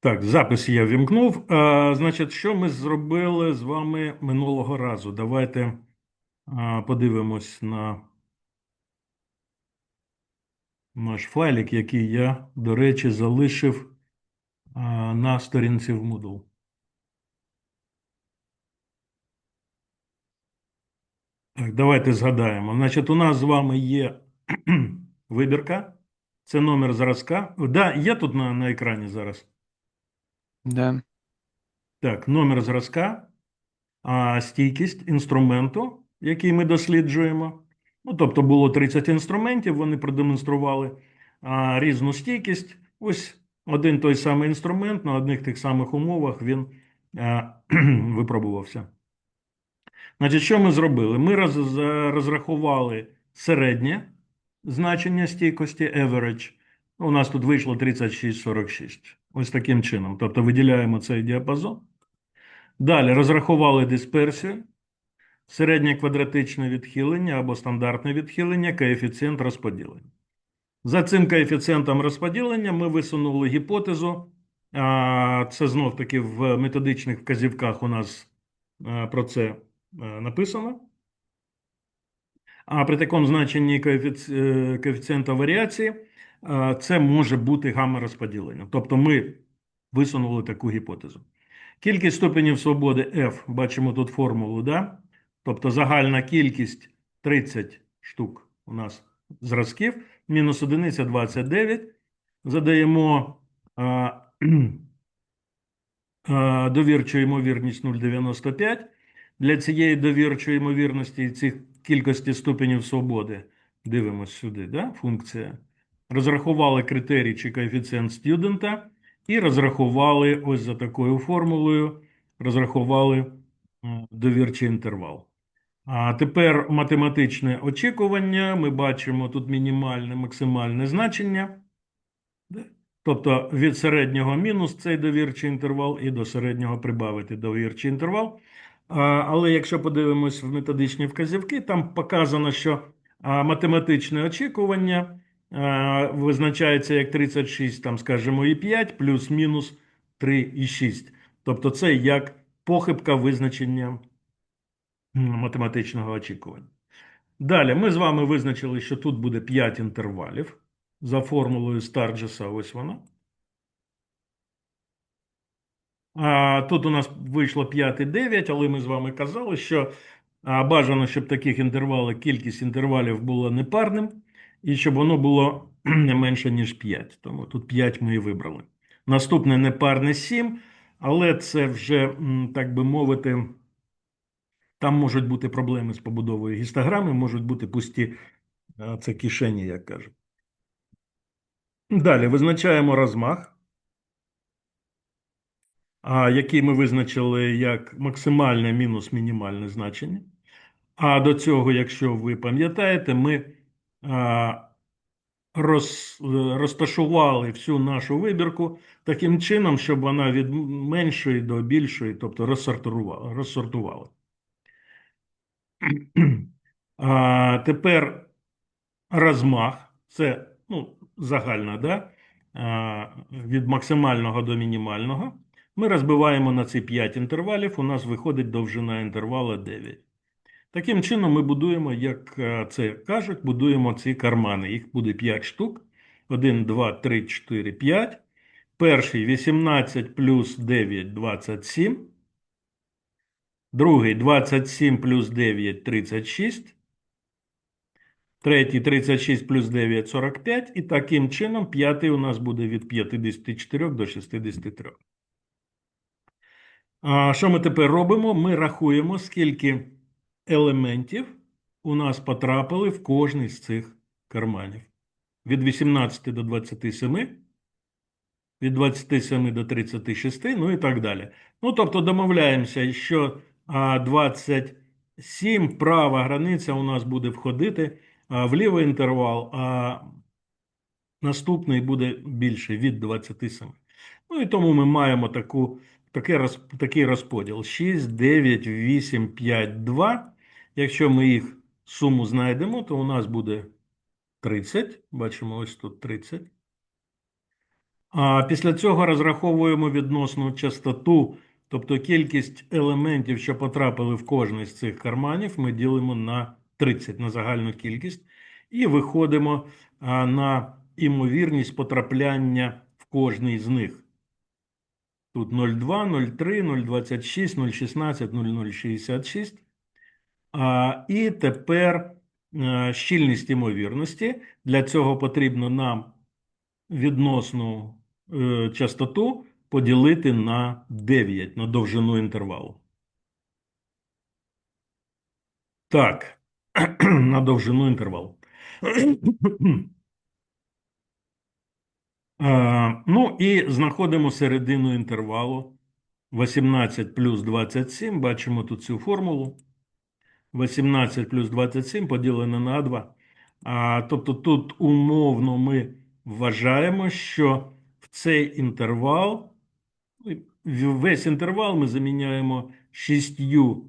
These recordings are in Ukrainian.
Так, запис я вімкнув. А, значить, що ми зробили з вами минулого разу? Давайте а, подивимось на наш файлик, який я, до речі, залишив а, на сторінці в Moodle. Так, давайте згадаємо. Значить, у нас з вами є вибірка. Це номер зразка. Да, є тут на, на екрані зараз. Да. Так, номер зразка, а стійкість інструменту, який ми досліджуємо. Ну, тобто було 30 інструментів, вони продемонстрували а, різну стійкість. Ось один той самий інструмент на одних тих самих умовах він а, випробувався. Значить, що ми зробили? Ми роз, розрахували середнє значення стійкості average. У нас тут вийшло 36,46. Ось таким чином. Тобто виділяємо цей діапазон. Далі розрахували дисперсію, середнє квадратичне відхилення або стандартне відхилення, коефіцієнт розподілення. За цим коефіцієнтом розподілення ми висунули гіпотезу. Це знов таки в методичних вказівках у нас про це е, написано. А при такому значенні е, коефіцієнта варіації е, це може бути гамма розподілення. Тобто ми висунули таку гіпотезу. Кількість ступенів свободи F, бачимо тут формулу, да? тобто загальна кількість 30 штук у нас зразків, мінус одиниця 29. Задаємо а, а, довірчу ймовірність 0,95. Для цієї довірчої ймовірності і цих кількості ступенів свободи, дивимось сюди, да? функція. Розрахували критерій чи коефіцієнт студента і розрахували ось за такою формулою, розрахували довірчий інтервал. А тепер математичне очікування. Ми бачимо тут мінімальне, максимальне значення. Тобто від середнього мінус цей довірчий інтервал і до середнього прибавити довірчий інтервал. Але якщо подивимось в методичні вказівки, там показано, що математичне очікування визначається як 36, там, скажімо, і 5, плюс-мінус 3 і 6. Тобто це як похибка визначення математичного очікування. Далі ми з вами визначили, що тут буде 5 інтервалів за формулою Старджеса, ось вона. А, тут у нас вийшло 5 і 9, але ми з вами казали, що бажано, щоб таких інтервалів, кількість інтервалів була непарним, і щоб воно було не менше, ніж 5. Тому тут 5 ми і вибрали. Наступне непарне 7, але це вже, так би мовити, там можуть бути проблеми з побудовою гістограми, можуть бути пусті це кишені, як кажуть. Далі визначаємо розмах який ми визначили як максимальне мінус мінімальне значення. А до цього, якщо ви пам'ятаєте, ми роз, розташували всю нашу вибірку таким чином, щоб вона від меншої до більшої, тобто розсортувала. розсортувала. А, тепер розмах це ну, загальна, да? від максимального до мінімального. Ми розбиваємо на ці 5 інтервалів, у нас виходить довжина інтервала 9. Таким чином ми будуємо, як е, це кажуть, будуємо ці кармани. Їх буде 5 штук. 1, 2, 3, 4, 5. Перший 18 плюс 9 – 27. Другий 27 плюс 9 – 36. Третій 36 плюс 9 – 45. І таким чином п'ятий у нас буде від 54 до 63. А що ми тепер робимо? Ми рахуємо, скільки елементів у нас потрапили в кожний з цих карманів. Від 18 до 27, від 27 до 36, ну і так далі. Ну, тобто домовляємося, що 27 права границя у нас буде входити в лівий інтервал, а наступний буде більше від 27. Ну і тому ми маємо таку такий розподіл 6, 9, 8, 5, 2. Якщо ми їх суму знайдемо, то у нас буде 30. Бачимо, ось тут 30. А після цього розраховуємо відносну частоту, тобто кількість елементів, що потрапили в кожний з цих карманів, ми ділимо на 30 на загальну кількість, і виходимо на імовірність потрапляння в кожний з них. Тут 0,2, 0,3, 0,26, 0,16, 0,066. І тепер е, щільність ймовірності. Для цього потрібно нам відносну е, частоту поділити на 9, на довжину інтервалу. Так, на довжину інтервалу. Е, Ну і знаходимо середину інтервалу 18 плюс 27. Бачимо тут цю формулу. 18 плюс 27 поділене на 2. А, тобто тут умовно ми вважаємо, що в цей інтервал, ну, весь інтервал ми заміняємо шістью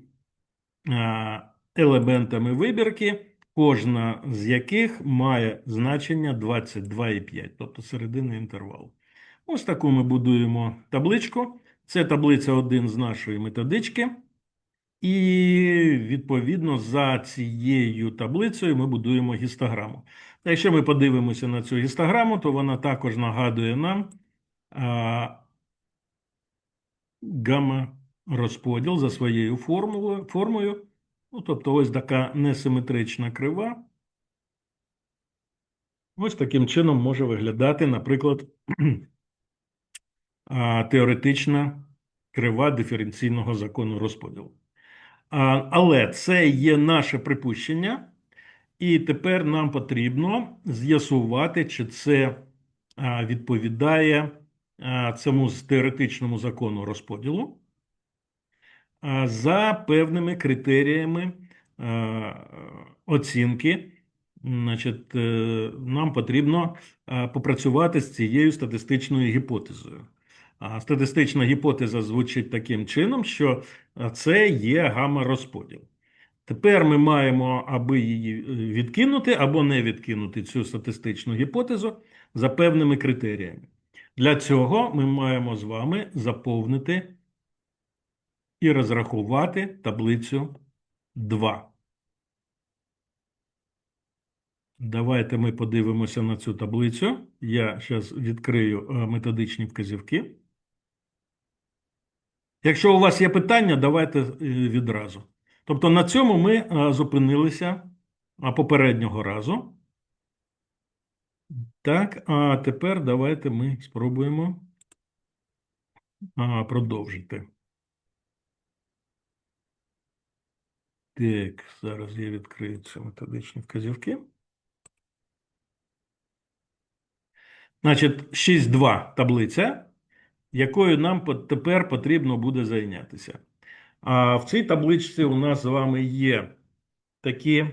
а, елементами вибірки, кожна з яких має значення 22,5, тобто середини інтервалу. Ось таку ми будуємо табличку. Це таблиця 1 з нашої методички. І відповідно за цією таблицею ми будуємо гістограму. Та якщо ми подивимося на цю гістограму, то вона також нагадує нам а, гамма-розподіл за своєю формулою, формою. Ну, тобто ось така несиметрична крива. Ось таким чином може виглядати, наприклад, теоретична крива диференційного закону розподілу. Але це є наше припущення, і тепер нам потрібно з'ясувати, чи це відповідає цьому теоретичному закону розподілу за певними критеріями оцінки. Значить, е, нам потрібно попрацювати з цією статистичною гіпотезою. Статистична гіпотеза звучить таким чином, що це є гамма-розподіл. Тепер ми маємо, аби її е, відкинути або не відкинути цю статистичну гіпотезу за певними критеріями. Для цього ми маємо з вами заповнити і розрахувати таблицю 2. Давайте ми подивимося на цю таблицю. Я зараз відкрию е, методичні вказівки. Якщо у вас є питання, давайте е, відразу. Тобто на цьому ми е, зупинилися попереднього разу. Так, а тепер давайте ми спробуємо продовжити. Так, зараз я відкрию ці методичні вказівки. Значить, 6.2 таблиця, якою нам тепер потрібно буде зайнятися. А в цій табличці у нас з вами є такі е,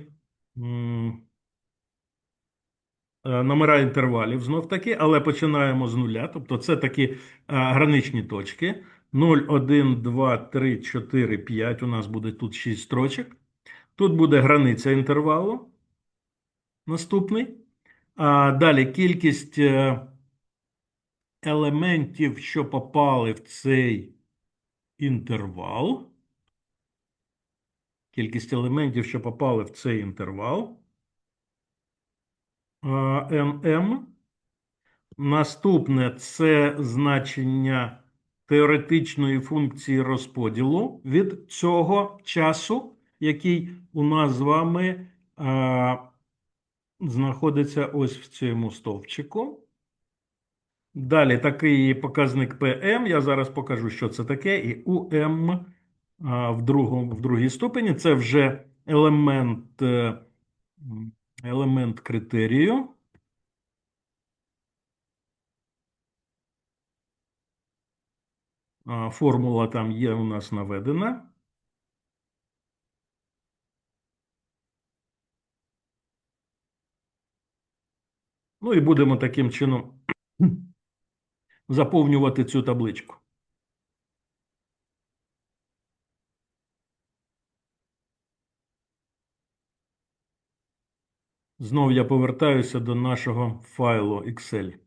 номера інтервалів, знов таки, але починаємо з нуля. Тобто це такі е, граничні точки. 0, 1, 2, 3, 4, 5. У нас буде тут 6 строчок. Тут буде границя інтервалу. Наступний. А далі кількість е, елементів, що попали в цей інтервал. Кількість елементів, що попали в цей інтервал. NM. Наступне це значення теоретичної функції розподілу від цього часу, який у нас з вами а, знаходиться ось в цьому стовпчику. Далі такий показник PM. Я зараз покажу, що це таке. І а, в, другому, в другій ступені це вже елемент, е, елемент критерію. Формула там є у нас наведена. Ну і будемо таким чином заповнювати цю табличку. Знов я повертаюся до нашого файлу Excel.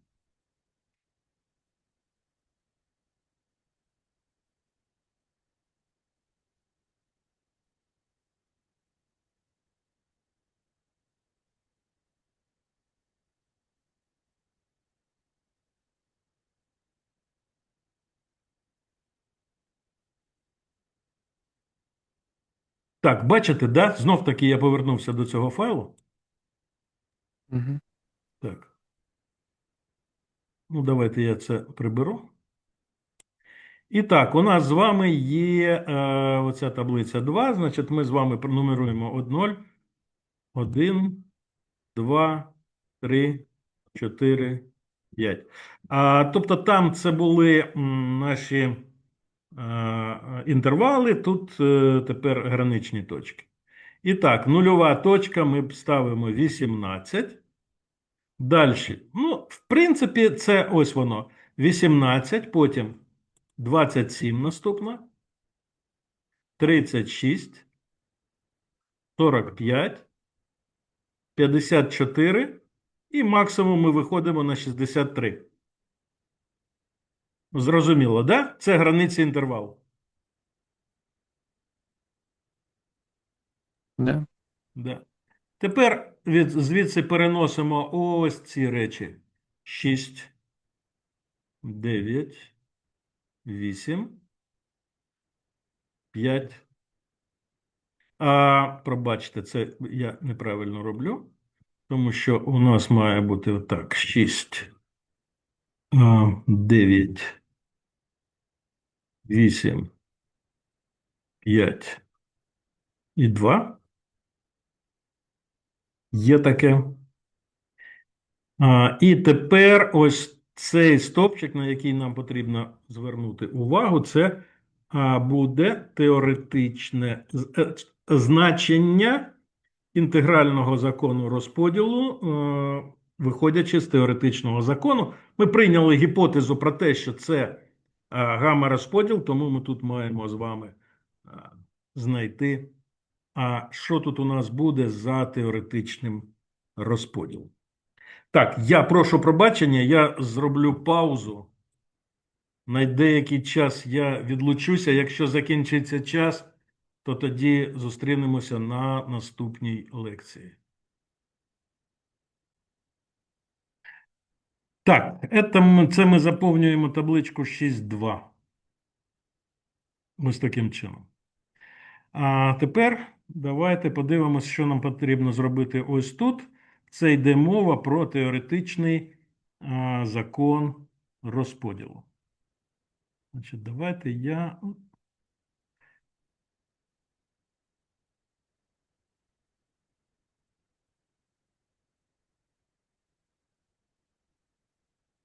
Так, бачите, да? Знов таки я повернувся до цього файлу. Угу. Так. Ну, давайте я це приберу. І так, у нас з вами є е, оця таблиця 2. Значить, ми з вами пронумеруємо 1, 1, 2, 3, 4, 5. А, тобто там це були м, наші інтервали, тут е, тепер граничні точки. І так, нульова точка ми ставимо 18. Далі. Ну, в принципі, це ось воно. 18, потім 27 наступна, 36, 45, 54 і максимум ми виходимо на 63. Зрозуміло, да? Це границі інтервалу. Да. Да. Тепер від, звідси переносимо ось ці речі. 6, 9, 8, 5. А, пробачте, це я неправильно роблю, тому що у нас має бути отак 6, а, 9, 8, 5 і 2. Є таке. А, і тепер ось цей стовпчик, на який нам потрібно звернути увагу, це буде теоретичне е, значення інтегрального закону розподілу, е, виходячи з теоретичного закону. Ми прийняли гіпотезу про те, що це е, гамма-розподіл, тому ми тут маємо з вами знайти. А що тут у нас буде за теоретичним розподілом? Так, я прошу пробачення, я зроблю паузу. На деякий час я відлучуся. Якщо закінчиться час, то тоді зустрінемося на наступній лекції. Так, це ми заповнюємо табличку 6.2. Ось таким чином. А тепер давайте подивимося, що нам потрібно зробити ось тут. Це йде мова про теоретичний закон розподілу. Значить, давайте я.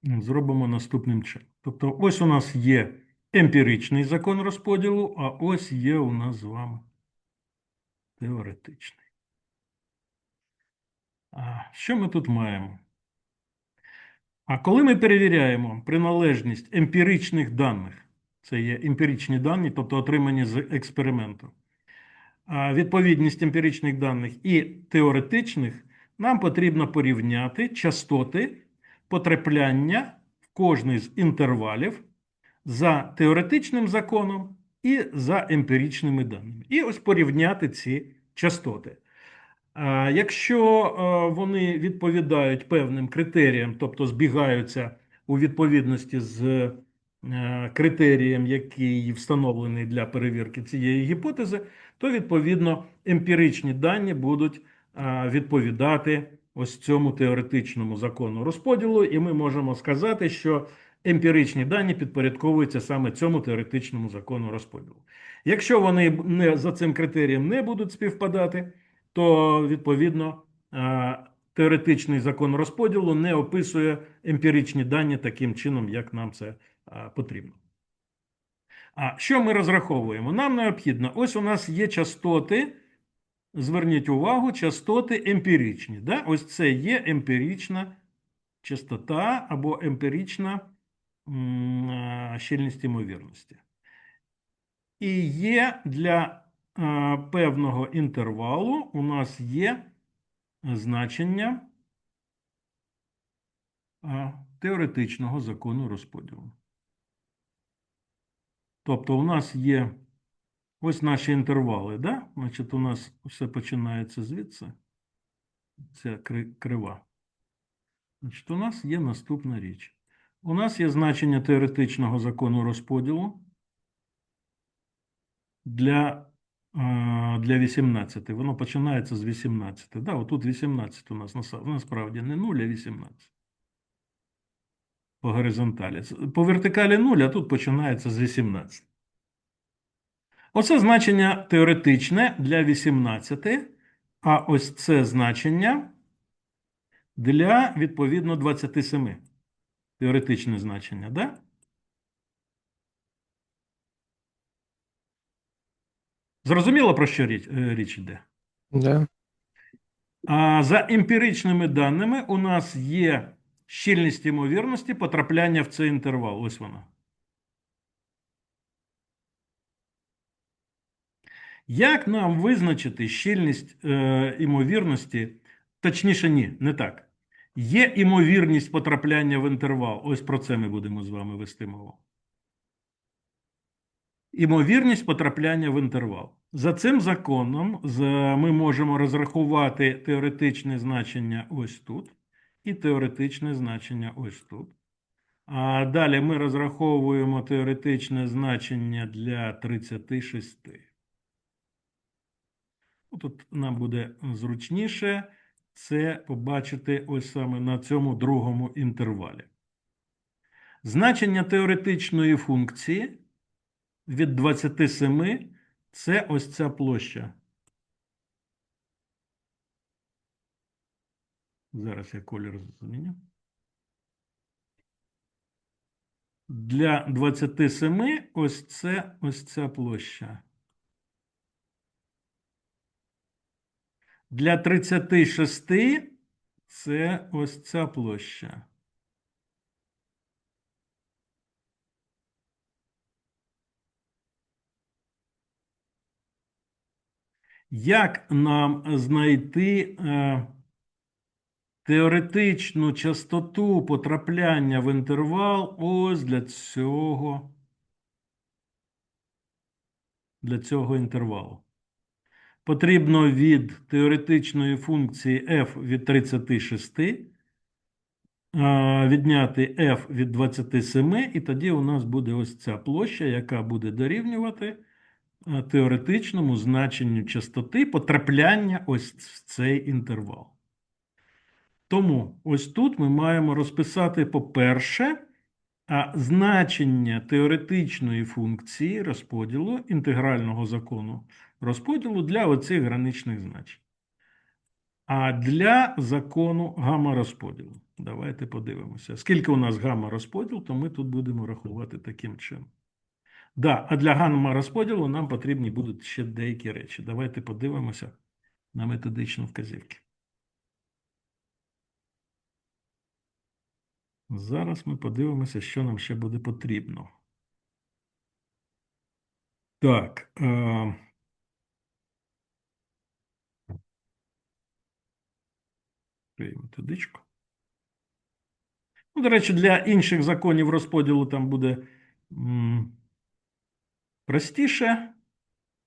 Зробимо наступним чином. Тобто, ось у нас є емпіричний закон розподілу, а ось є у нас з вами теоретичний. А що ми тут маємо? А коли ми перевіряємо приналежність емпіричних даних, це є емпіричні дані, тобто отримані з експерименту, відповідність емпіричних даних і теоретичних, нам потрібно порівняти частоти потрапляння в кожний з інтервалів за теоретичним законом і за емпіричними даними. І ось порівняти ці частоти. Якщо е, вони відповідають певним критеріям, тобто збігаються у відповідності з е, критерієм, який встановлений для перевірки цієї гіпотези, то відповідно емпіричні дані будуть е, відповідати ось цьому теоретичному закону розподілу, і ми можемо сказати, що емпіричні дані підпорядковуються саме цьому теоретичному закону розподілу. Якщо вони не за цим критерієм не будуть співпадати, то відповідно е, теоретичний закон розподілу не описує емпіричні дані таким чином, як нам це е, потрібно. А що ми розраховуємо? Нам необхідно, ось у нас є частоти. Зверніть увагу, частоти емпіричні. Да? Ось це є емпірична частота або емпірична е, щільність ймовірності. І є для е, певного інтервалу у нас є значення е, теоретичного закону розподілу. Тобто у нас є ось наші інтервали, да? Значить, у нас все починається звідси. Кри- крива. Значить, у нас є наступна річ. У нас є значення теоретичного закону розподілу для для 18. Воно починається з 18. Да, отут 18 у нас насправді не 0, а 18. По горизонталі. По вертикалі 0, а тут починається з 18. Оце значення теоретичне для 18, а ось це значення для, відповідно, 27. Теоретичне значення, да? Зрозуміло, про що річ, е, річ йде? Да. А за емпіричними даними у нас є щільність ймовірності потрапляння в цей інтервал. Ось вона. Як нам визначити щільність е, ймовірності? Точніше, ні, не так. Є ймовірність потрапляння в інтервал. Ось про це ми будемо з вами вести мову. Імовірність потрапляння в інтервал. За цим законом ми можемо розрахувати теоретичне значення ось тут і теоретичне значення ось тут. А далі ми розраховуємо теоретичне значення для 36. Ну, Тут нам буде зручніше це побачити ось саме на цьому другому інтервалі. Значення теоретичної функції від 27 це ось ця площа. Зараз я колір зміню. Для 27 ось це ось ця площа. Для 36 це ось ця площа. Як нам знайти е, теоретичну частоту потрапляння в інтервал ось для цього, для цього інтервалу? Потрібно від теоретичної функції f від 36 е, відняти f від 27, і тоді у нас буде ось ця площа, яка буде дорівнювати теоретичному значенню частоти потрапляння ось в цей інтервал. Тому ось тут ми маємо розписати, по-перше, значення теоретичної функції розподілу інтегрального закону розподілу для оцих граничних значень. А для закону гамма-розподілу. Давайте подивимося. Скільки у нас гамма-розподіл, то ми тут будемо рахувати таким чином. Да, а для гамма-розподілу нам потрібні будуть ще деякі речі. Давайте подивимося на методичну вказівки. Зараз ми подивимося, що нам ще буде потрібно. Так. Е... Методичку. Ну, до речі, для інших законів розподілу там буде простіше.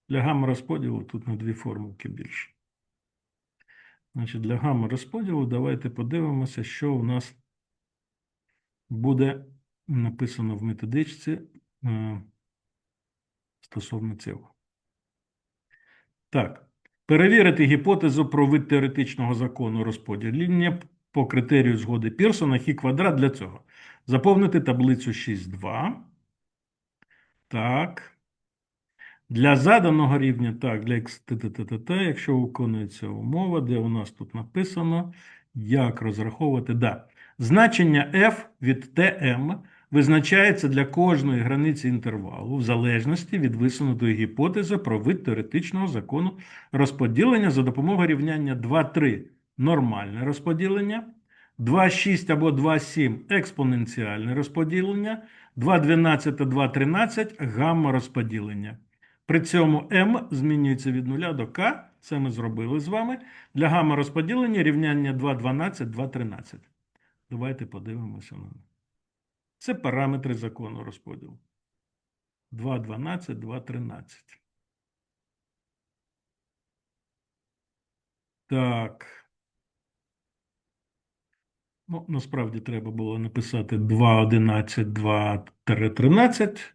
Для гамма розподілу тут на дві формулки більше. Значить, для гамма розподілу давайте подивимося, що у нас буде написано в методичці е, стосовно цього. Так. Перевірити гіпотезу про вид теоретичного закону розподілення по критерію згоди Пірсона хі квадрат для цього. Заповнити таблицю 6.2. Так. Для заданого рівня, так, для x, т, т, т, т, т, якщо виконується умова, де у нас тут написано, як розраховувати, да. Значення f від tm визначається для кожної границі інтервалу в залежності від висунутої гіпотези про вид теоретичного закону розподілення за допомогою рівняння 2,3 нормальне розподілення, 2,6 або 2,7 експоненціальне розподілення, 2,12 та 2,13 гамма розподілення. При цьому m змінюється від 0 до k, це ми зробили з вами. Для гамма розподілення рівняння 2,12, 2,13. Давайте подивимося на них. Це параметри закону розподілу. 2,12, 2,13. Так. Ну, насправді треба було написати 2,11, 2-13.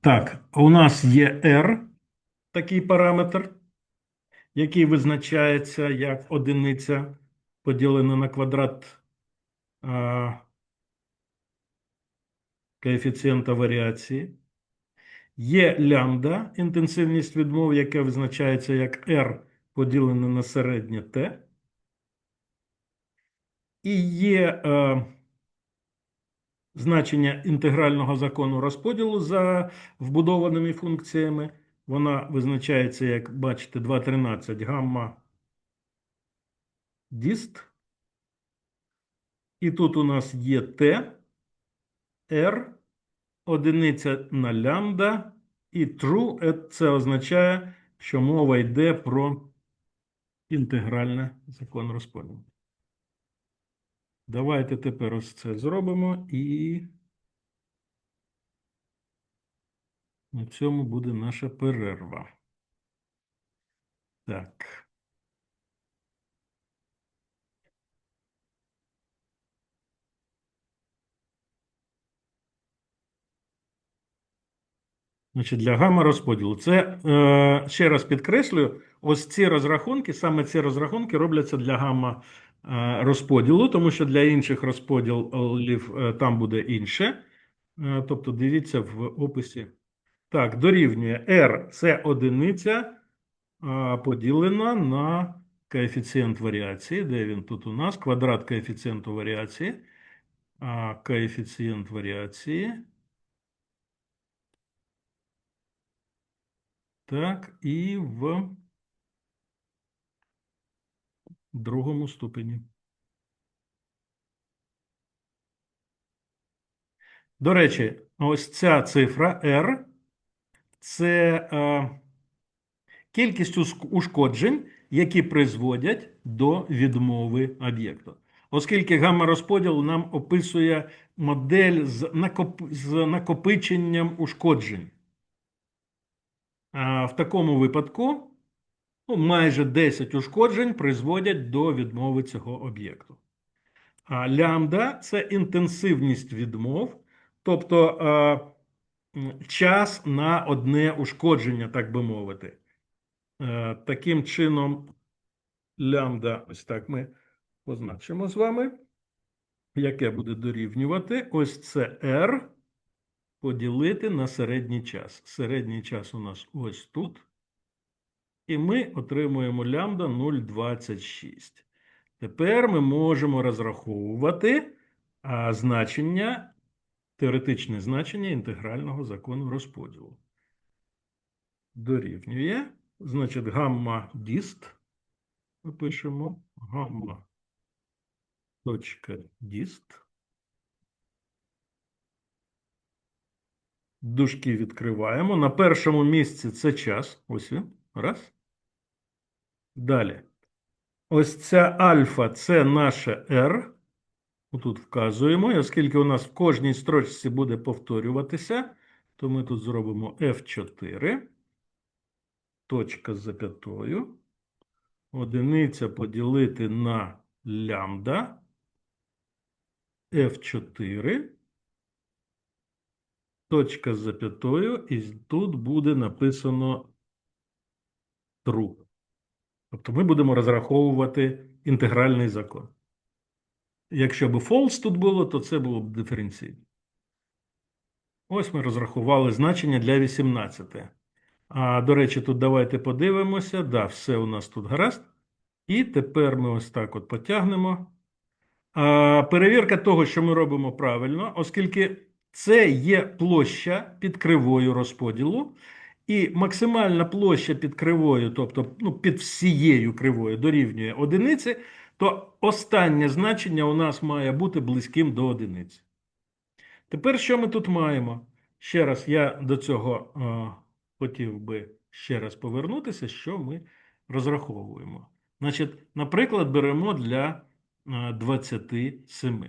Так, у нас є R. такий параметр, який визначається як одиниця поділена на квадрат коефіцієнта варіації. Є лямбда, інтенсивність відмов, яка визначається як R поділене на середнє T. І є е, значення інтегрального закону розподілу за вбудованими функціями. Вона визначається, як бачите, 2,13 гамма діст. І тут у нас є Т, R, одиниця на лямбда, і true е, це означає, що мова йде про інтегральний закон розподілу. Давайте тепер ось це зробимо і на цьому буде наша перерва. Так. Значить, для гамма розподілу. Це е, ще раз підкреслюю, ось ці розрахунки, саме ці розрахунки робляться для гамма е, тому що для інших розподілів е, там буде інше. Е, тобто дивіться в описі. Так, дорівнює R це одиниця поділена на коефіцієнт варіації. Де він тут у нас? Квадрат коефіцієнту варіації. Коефіцієнт варіації. Так, і в другому ступені. До речі, ось ця цифра R – це е, кількість ушкоджень, які призводять до відмови об'єкту. Оскільки гамма-розподіл нам описує модель з накопиченням ушкоджень. В такому випадку ну, майже 10 ушкоджень призводять до відмови цього об'єкту. А лямбда це інтенсивність відмов, тобто час на одне ушкодження, так би мовити. Таким чином, лямбда, ось так ми позначимо з вами, яке буде дорівнювати. Ось це R поділити на середній час. Середній час у нас ось тут. І ми отримуємо лямбда 0,26. Тепер ми можемо розраховувати значення, теоретичне значення інтегрального закону розподілу. Дорівнює, значить, гамма діст. Ми пишемо гамма точка діст. Дужки відкриваємо. На першому місці це час. Ось він. Раз. Далі. Ось ця альфа це наше R. Тут вказуємо. І оскільки у нас в кожній строчці буде повторюватися, то ми тут зробимо F4. Точка з зап'ятою. Одиниця поділити на лямбда. F4 точка з зап'ятою, і тут буде написано true. Тобто ми будемо розраховувати інтегральний закон. Якщо б false тут було, то це було б диференційно. Ось ми розрахували значення для 18. А, до речі, тут давайте подивимося. Да, все у нас тут гаразд. І тепер ми ось так от потягнемо. А, перевірка того, що ми робимо правильно, оскільки це є площа під кривою розподілу, і максимальна площа під кривою, тобто ну, під всією кривою дорівнює одиниці, то останнє значення у нас має бути близьким до одиниці. Тепер що ми тут маємо? Ще раз я до цього е, хотів би ще раз повернутися, що ми розраховуємо. Значить, наприклад, беремо для е, 27.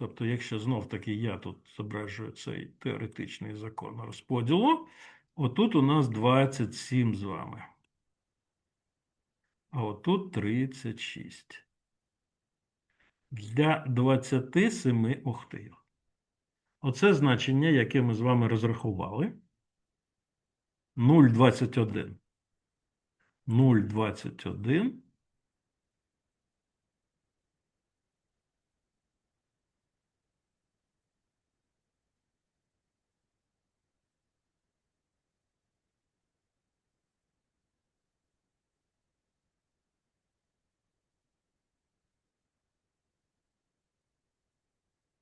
Тобто, якщо знов таки я тут зображую цей теоретичний закон розподілу, отут у нас 27 з вами. А отут 36. Для 27 охтив. Оце значення, яке ми з вами розрахували. 0,21. 0,21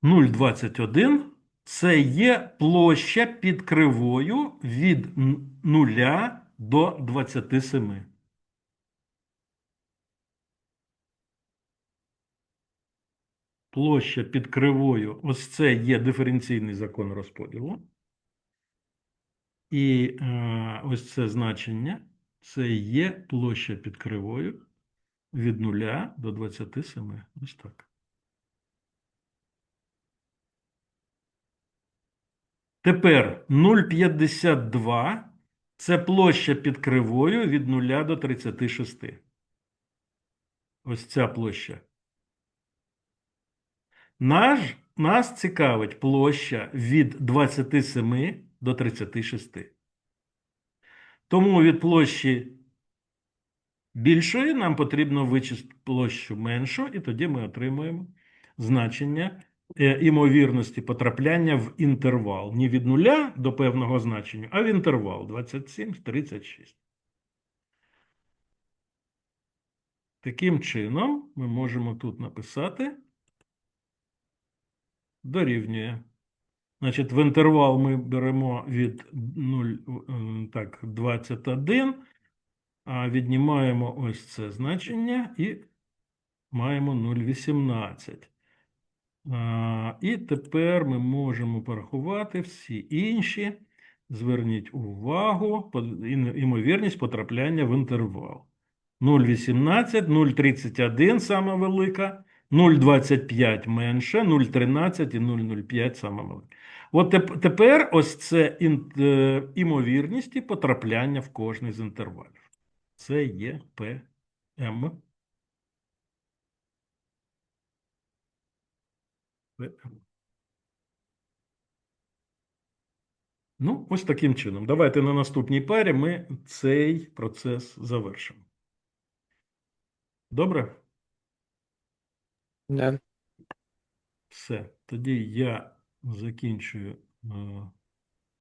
0,21 це є площа під кривою від 0 до 27. Площа під кривою, ось це є диференційний закон розподілу. І е, ось це значення, це є площа під кривою від 0 до 27. Ось так. Тепер 0,52 це площа під кривою від 0 до 36. Ось ця площа. Наш, нас цікавить площа від 27 до 36. Тому від площі більшої нам потрібно вичислити площу меншу, і тоді ми отримуємо значення імовірності потрапляння в інтервал. Не від нуля до певного значення, а в інтервал 27-36. Таким чином, ми можемо тут написати дорівнює. Значить, в інтервал ми беремо від 0, е, так, 21, а віднімаємо ось це значення і маємо 0,18. І тепер ми можемо порахувати всі інші. Зверніть увагу, імовірність потрапляння в інтервал. 0,18, 0,31 сама велика, 0,25 менше, 0,13 і 0,05 сама велика. От тепер ось це е, імовірність потрапляння в кожний з інтервалів. Це є ПМ. Ну, ось таким чином. Давайте на наступній парі ми цей процес завершимо. Добре? Да. Все. Тоді я закінчую е,